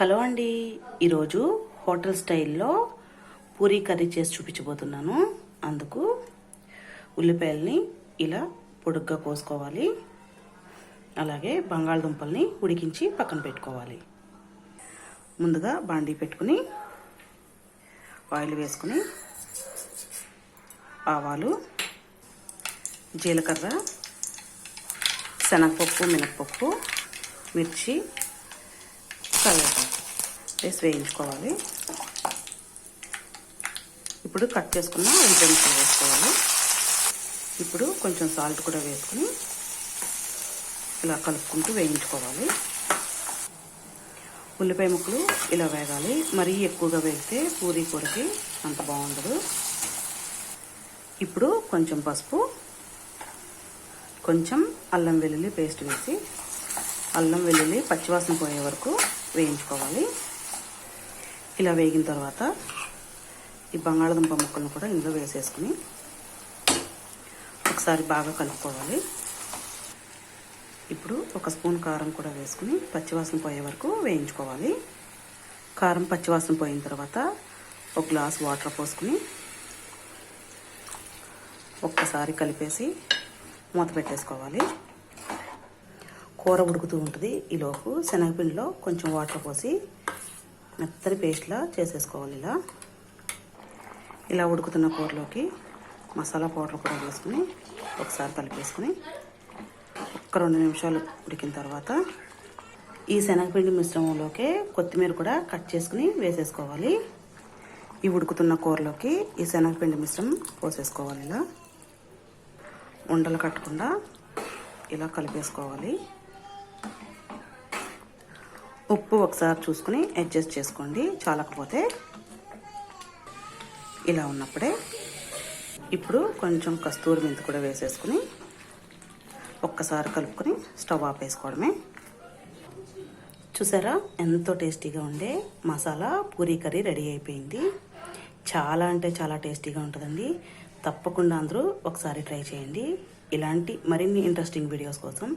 Hello అండి. ఈరోజు hotel స్టైల్లో పూరీ కర్రీ చేసి చూపించబోతున్నాను. అందుకు ఉల్లిపాయల్ని ఇలా పొడుగ్గా కోసుకోవాలి. అలాగే బంగాళదుంపల్ని ఉడికించి పక్కన పెట్టుకోవాలి. ముందుగా బాండీ పెట్టుకుని ఆయిల్ వేసుకుని ఆవాలు జీలకర్ర శనగపప్పు మినప్పప్పు మిర్చి కరివేపాకు వేసి వేయించుకోవాలి. ఇప్పుడు కట్ చేసుకున్న ఉల్లిపాయలు వేసుకోవాలి. ఇప్పుడు కొంచెం సాల్ట్ కూడా వేసుకుని ఇలా కలుపుకుంటూ వేయించుకోవాలి. ఉల్లిపాయ ముక్కలు ఇలా వేగాలి. మరీ ఎక్కువగా వేస్తే పూరీ కూరకి అంత బాగుండదు. ఇప్పుడు కొంచెం పసుపు కొంచెం అల్లం వెల్లుల్లి పేస్ట్ వేసి అల్లం వెల్లుల్లి పచ్చివాసన పోయే వరకు వేయించుకోవాలి. ఇలా వేగిన తర్వాత ఈ బంగాళదుంప ముక్కలను కూడా ఇందులో వేసేసుకుని ఒకసారి బాగా కలుపుకోవాలి. ఇప్పుడు ఒక స్పూన్ కారం కూడా వేసుకుని పచ్చివాసన పోయే వరకు వేయించుకోవాలి. కారం పచ్చివాసన పోయిన తర్వాత ఒక గ్లాస్ వాటర్ పోసుకుని ఒక్కసారి కలిపేసి మూత పెట్టేసుకోవాలి. కూర ఉడుకుతూ ఉంటుంది. ఈలోపు శనగపిండిలో కొంచెం వాటర్ పోసి మెత్తని పేస్ట్లా చేసేసుకోవాలి ఇలా. ఇలా ఉడుకుతున్న కూరలోకి మసాలా పౌడర్ కూడా వేసుకుని ఒకసారి కలిపేసుకుని ఒక్క రెండు నిమిషాలు ఉడికిన తర్వాత ఈ శనగపిండి మిశ్రమంలోకి కొత్తిమీర కూడా కట్ చేసుకుని వేసేసుకోవాలి. ఈ ఉడుకుతున్న కూరలోకి ఈ శనగపిండి మిశ్రమం పోసేసుకోవాలి ఇలా. ఉండలు కట్టకుండా ఇలా కలిపేసుకోవాలి. ఉప్పు ఒకసారి చూసుకుని అడ్జస్ట్ చేసుకోండి. చాలకపోతే ఇలా ఉన్నప్పుడే ఇప్పుడు కొంచెం కస్తూరి మెంతి కూడా వేసేసుకుని ఒక్కసారి కలుపుకొని స్టవ్ ఆపేసుకోవడమే చూసారా? ఎంతో టేస్టీగా ఉండే మసాలా పూరీ కర్రీ రెడీ అయిపోయింది. చాలా అంటే చాలా టేస్టీగా ఉంటుందండి. తప్పకుండా అందరూ ఒకసారి ట్రై చేయండి. ఇలాంటి మరిన్ని ఇంట్రెస్టింగ్ వీడియోస్ కోసం